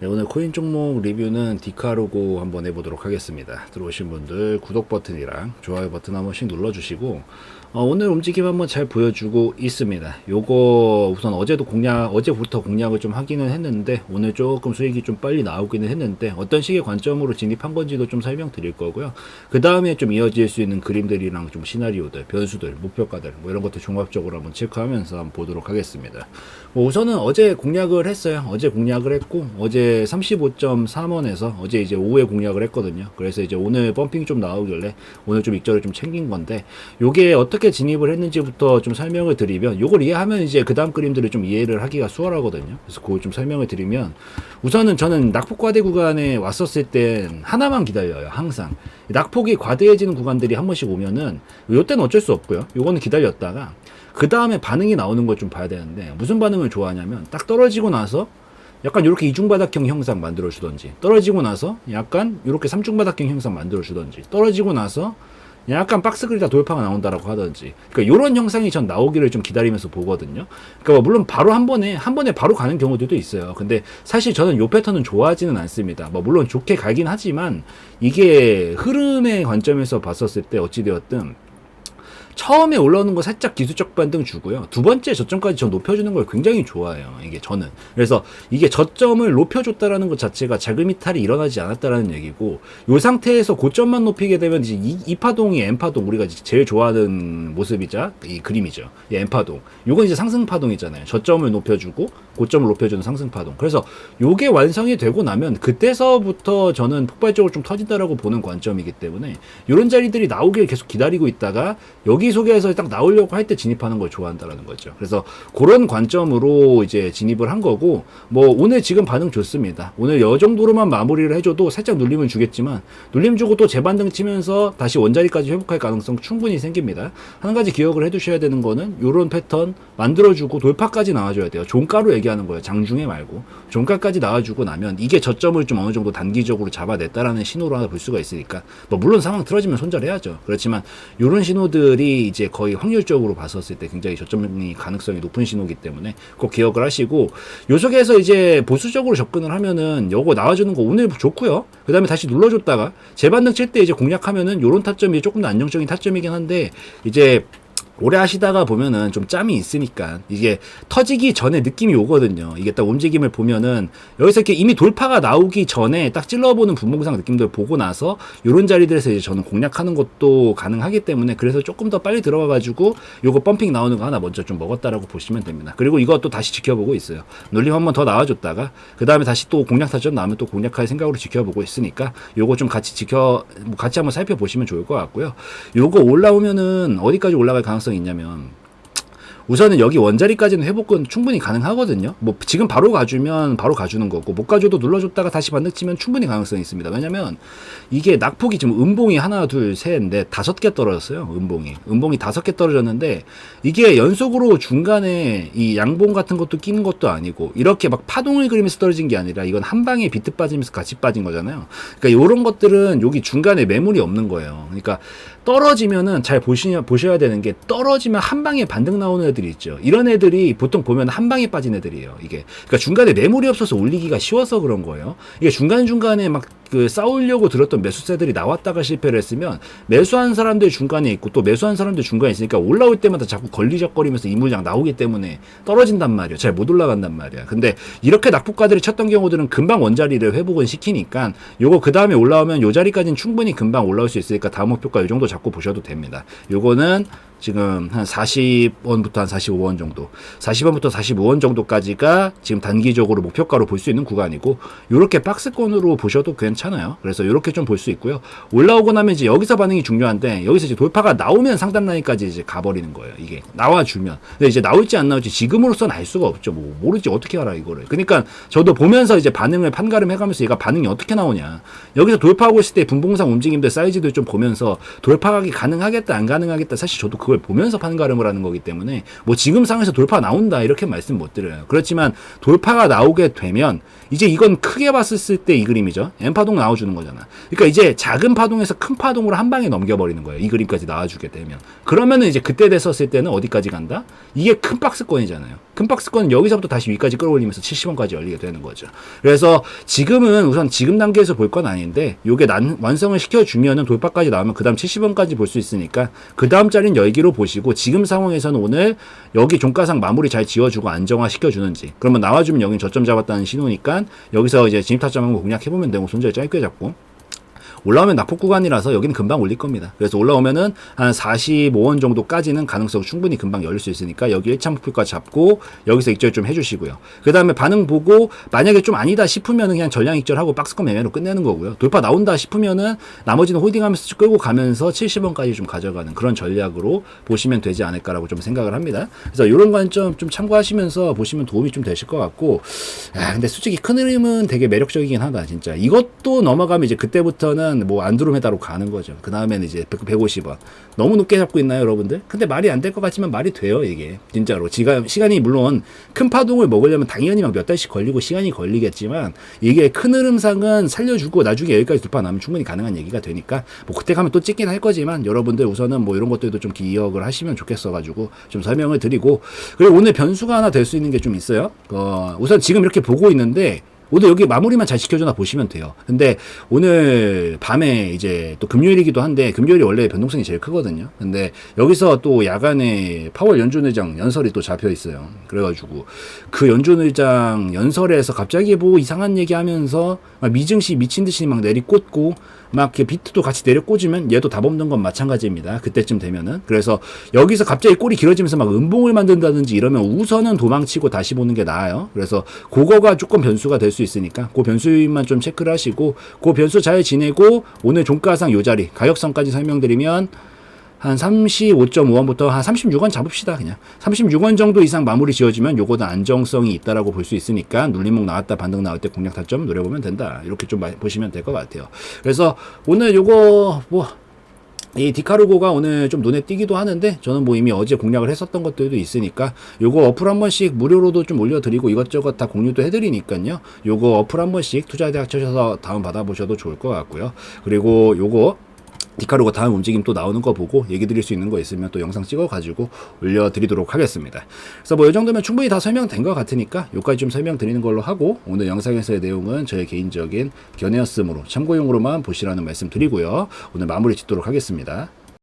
네, 오늘 코인 종목 리뷰는 디카로고 한번 해보도록 하겠습니다. 들어오신 분들 구독 버튼이랑 좋아요 버튼 한 번씩 눌러주시고 어, 오늘 움직임 한번 잘 보여주고 있습니다. 요거 우선 어제도 공략 어제부터 공략을 좀 하기는 했는데 오늘 조금 수익이 좀 빨리 나오기는 했는데 어떤 식의 관점으로 진입한 건지도 좀 설명드릴 거고요. 그 다음에 좀 이어질 수 있는 그림들이랑 좀 시나리오들, 변수들, 목표가들 뭐 이런 것들 종합적으로 한번 체크하면서 한번 보도록 하겠습니다. 뭐 우선은 어제 공략을 했어요. 어제 공략을 했고 어제 35.3원에서 어제 이제 오후에 공략을 했거든요. 그래서 이제 오늘 펌핑 좀 나오길래 오늘 좀 익절을 좀 챙긴 건데 요게 어떻게 진입을 했는지부터 좀 설명을 드리면 요걸 이해하면 이제 그 다음 그림들을 좀 이해를 하기가 수월하거든요. 그래서 그걸 좀 설명을 드리면 우선은 저는 낙폭 과대 구간에 왔었을 땐 하나만 기다려요. 항상 낙폭이 과대해지는 구간들이 한 번씩 오면은 요때는 어쩔 수 없고요. 요거는 기다렸다가 그 다음에 반응이 나오는 걸 좀 봐야 되는데 무슨 반응을 좋아하냐면 딱 떨어지고 나서 약간 이렇게 이중바닥형 형상 만들어 주던지 떨어지고 나서 약간 이렇게 삼중바닥형 형상 만들어 주던지 떨어지고 나서 약간 박스 그리다 돌파가 나온다라고 하던지 그러니까 이런 형상이 전 나오기를 좀 기다리면서 보거든요. 그러니까 뭐 물론 바로 한 번에 한 번에 바로 가는 경우들도 있어요. 근데 사실 저는 요 패턴은 좋아하지는 않습니다. 뭐 물론 좋게 가긴 하지만 이게 흐름의 관점에서 봤었을 때 어찌 되었든 처음에 올라오는 거 살짝 기술적 반등 주고요. 두 번째 저점까지 저 높여주는 걸 굉장히 좋아해요. 이게 저는. 그래서 이게 저점을 높여줬다라는 것 자체가 자금 이탈이 일어나지 않았다라는 얘기고, 요 상태에서 고점만 높이게 되면 이제 이, 이 파동이 M 파동, 우리가 제일 좋아하는 모습이자 이 그림이죠. 이 M 파동. 요건 이제 상승 파동이잖아요. 저점을 높여주고 고점을 높여주는 상승 파동. 그래서 요게 완성이 되고 나면 그때서부터 저는 폭발적으로 좀 터진다라고 보는 관점이기 때문에 요런 자리들이 나오길 계속 기다리고 있다가 여기 속에서 딱 나오려고 할 때 진입하는 걸 좋아한다라는 거죠. 그래서 그런 관점으로 이제 진입을 한 거고 뭐 오늘 지금 반응 좋습니다. 오늘 여 정도로만 마무리를 해줘도 살짝 눌림을 주겠지만 눌림 주고 또 재반등 치면서 다시 원자리까지 회복할 가능성 충분히 생깁니다. 한 가지 기억을 해두셔야 되는 거는 요런 패턴 만들어주고 돌파까지 나와줘야 돼요. 종가로 얘기하는 거예요. 장중에 말고 종가까지 나와주고 나면 이게 저점을 좀 어느 정도 단기적으로 잡아냈다라는 신호로 하나 볼 수가 있으니까 뭐 물론 상황 틀어지면 손절해야죠. 그렇지만 요런 신호들이 이제 거의 확률적으로 봤었을 때 굉장히 저점이 가능성이 높은 신호기 때문에 꼭 기억을 하시고 요 속에서 이제 보수적으로 접근을 하면은 요거 나와주는 거 오늘 좋고요. 그 다음에 다시 눌러줬다가 재반등 칠 때 이제 공략하면은 요런 타점이 조금 더 안정적인 타점이긴 한데 이제 오래 하시다가 보면은 좀 짬이 있으니까 이게 터지기 전에 느낌이 오거든요. 이게 딱 움직임을 보면은 여기서 이렇게 이미 돌파가 나오기 전에 딱 찔러보는 분봉상 느낌들 보고 나서 요런 자리들에서 이제 저는 공략하는 것도 가능하기 때문에 그래서 조금 더 빨리 들어가가지고 요거 펌핑 나오는 거 하나 먼저 좀 먹었다라고 보시면 됩니다. 그리고 이것도 다시 지켜보고 있어요. 눌림 한번 더 나와줬다가 그 다음에 다시 또 공략 타점 나오면 또 공략할 생각으로 지켜보고 있으니까 요거 좀 같이 지켜 뭐 같이 한번 살펴보시면 좋을 것 같고요. 요거 올라오면은 어디까지 올라갈 가능성 이 있냐면 우선은 여기 원자리까지는 회복은 충분히 가능하거든요. 뭐 지금 바로 가주면 바로 가주는 거고 못 가줘도 눌러줬다가 다시 반등 치면 충분히 가능성이 있습니다. 왜냐면 이게 낙폭이 지금 음봉이 하나 둘셋넷 다섯 개 떨어졌어요. 음봉이 음봉이 다섯 개 떨어졌는데 이게 연속으로 중간에 이 양봉 같은 것도 끼는 것도 아니고 이렇게 막 파동을 그리면서 떨어진 게 아니라 이건 한 방에 비트 빠지면서 같이 빠진 거잖아요. 그러니까 이런 것들은 여기 중간에 매물이 없는 거예요. 그러니까 떨어지면은 잘 보시냐 보셔야 되는 게 떨어지면 한 방에 반등 나오는 애들 이 있죠. 이런 애들이 보통 보면 한 방에 빠진 애들이에요. 이게 그러니까 중간에 매물이 없어서 올리기가 쉬워서 그런 거예요. 이게 중간 중간에 막 그 싸우려고 들었던 매수세들이 나왔다가 실패를 했으면 매수한 사람들 중간에 있고 또 매수한 사람들 중간에 있으니까 올라올 때마다 자꾸 걸리적거리면서 이 물량 나오기 때문에 떨어진단 말이에요. 잘못 올라간단 말이야. 근데 이렇게 낙폭가들이 쳤던 경우들은 금방 원자리를 회복은 시키니까 요거 그 다음에 올라오면 요 자리까지는 충분히 금방 올라올 수 있으니까 다음 목표가 요 정도 잡고 보셔도 됩니다. 요거는 지금 한 40원부터 한 45원 정도, 40원부터 45원 정도까지가 지금 단기적으로 목표가로 볼 수 있는 구간이고, 요렇게 박스권으로 보셔도 괜찮 아요. 그래서 요렇게 좀 볼 수 있고요. 올라오고 나면 이제 여기서 반응이 중요한데, 여기서 이제 돌파가 나오면 상단 라인까지 이제 가버리는 거예요. 이게 나와주면. 근데 이제 나올지 안 나올지 지금으로서는 알 수가 없죠. 뭐 모르지 어떻게 알아 이거를. 그러니까 저도 보면서 이제 반응을 판가름 해가면서 얘가 반응이 어떻게 나오냐. 여기서 돌파하고 있을 때 분봉상 움직임들 사이즈들 좀 보면서 돌파하기 가능하겠다 안 가능하겠다 사실 저도 그걸 보면서 판가름을 하는 거기 때문에 뭐 지금 상황에서 돌파 나온다 이렇게 말씀 못 드려요. 그렇지만 돌파가 나오게 되면 이제 이건 크게 봤을 때 이 그림이죠. M 파동 나와주는 거잖아. 그러니까 이제 작은 파동에서 큰 파동으로 한 방에 넘겨버리는 거예요. 이 그림까지 나와주게 되면 그러면은 이제 그때 됐었을 때는 어디까지 간다? 이게 큰 박스권이잖아요. 큰 박스권은 여기서부터 다시 위까지 끌어올리면서 70원까지 열리게 되는 거죠. 그래서 지금은 우선 지금 단계에서 볼 건 아닌데 요게 난, 완성을 시켜주면은 돌파까지 나오면 그 다음 70원까지 볼 수 있으니까 그 다음 자리는 열기로 보시고 지금 상황에서는 오늘 여기 종가상 마무리 잘 지어주고 안정화 시켜주는지 그러면 나와주면 여긴 저점 잡았다는 신호니까 여기서 이제 진입 타점 한번 공략해보면 되고 손절 짧게 잡고 올라오면 낙폭 구간이라서 여기는 금방 올릴 겁니다. 그래서 올라오면은 한 45원 정도까지는 가능성 충분히 금방 열릴 수 있으니까 여기 1차 목표가 잡고 여기서 익절 좀 해주시고요. 그 다음에 반응 보고 만약에 좀 아니다 싶으면은 그냥 전량 익절하고 박스권 매매로 끝내는 거고요. 돌파 나온다 싶으면은 나머지는 홀딩하면서 쭉 끌고 가면서 70원까지 좀 가져가는 그런 전략으로 보시면 되지 않을까라고 좀 생각을 합니다. 그래서 이런 관점 좀 참고하시면서 보시면 도움이 좀 되실 것 같고, 아 근데 솔직히 큰 흐름은 되게 매력적이긴 하다 진짜. 이것도 넘어가면 이제 그때부터는 뭐 안드로메다로 가는 거죠. 그 다음에는 이제 100, 150원. 너무 높게 잡고 있나요, 여러분들? 근데 말이 안 될 것 같지만 말이 돼요, 이게. 진짜로. 지가, 시간이 물론 큰 파동을 먹으려면 당연히 막 몇 달씩 걸리고 시간이 걸리겠지만 이게 큰 흐름상은 살려주고 나중에 여기까지 돌파 나면 충분히 가능한 얘기가 되니까 뭐 그때 가면 또 찍긴 할 거지만 여러분들 우선은 뭐 이런 것들도 좀 기억을 하시면 좋겠어가지고 좀 설명을 드리고 그리고 오늘 변수가 하나 될 수 있는 게 좀 있어요. 어, 우선 지금 이렇게 보고 있는데 오늘 여기 마무리만 잘 지켜주나 보시면 돼요. 근데 오늘 밤에 이제 또 금요일이기도 한데 금요일이 원래 변동성이 제일 크거든요. 근데 여기서 또 야간에 파월 연준 의장 연설이 또 잡혀 있어요. 그래가지고 그 연준 의장 연설에서 갑자기 뭐 이상한 얘기하면서 막 미증시 미친 듯이 막 내리꽂고 막 비트도 같이 내려꽂으면 얘도 답 없는 건 마찬가지입니다. 그때쯤 되면은 그래서 여기서 갑자기 꼴이 길어지면서 막 음봉을 만든다든지 이러면 우선은 도망치고 다시 보는 게 나아요. 그래서 그거가 조금 변수가 될 수 있으니까 그 변수만 좀 체크를 하시고 그 변수 잘 지내고 오늘 종가상 요 자리 가격선까지 설명드리면 한 35.5원부터 한 36원 잡읍시다 그냥. 36원 정도 이상 마무리 지어지면 요거는 안정성이 있다라고 볼 수 있으니까 눌림목 나왔다 반등 나올 때 공략 타점 노려보면 된다. 이렇게 좀 마- 보시면 될 것 같아요. 그래서 오늘 요거 뭐 이 디카르고가 오늘 좀 눈에 띄기도 하는데 저는 뭐 이미 어제 공략을 했었던 것들도 있으니까 요거 어플 한 번씩 무료로도 좀 올려드리고 이것저것 다 공유도 해드리니까요. 요거 어플 한 번씩 투자대학 쳐셔서 다운 받아 보셔도 좋을 것 같고요. 그리고 요거 디카르고 다음 움직임 또 나오는 거 보고 얘기 드릴 수 있는 거 있으면 또 영상 찍어 가지고 올려드리도록 하겠습니다. 그래서 뭐 이 정도면 충분히 다 설명된 것 같으니까 여기까지 좀 설명드리는 걸로 하고 오늘 영상에서의 내용은 저의 개인적인 견해였으므로 참고용으로만 보시라는 말씀 드리고요. 오늘 마무리 짓도록 하겠습니다.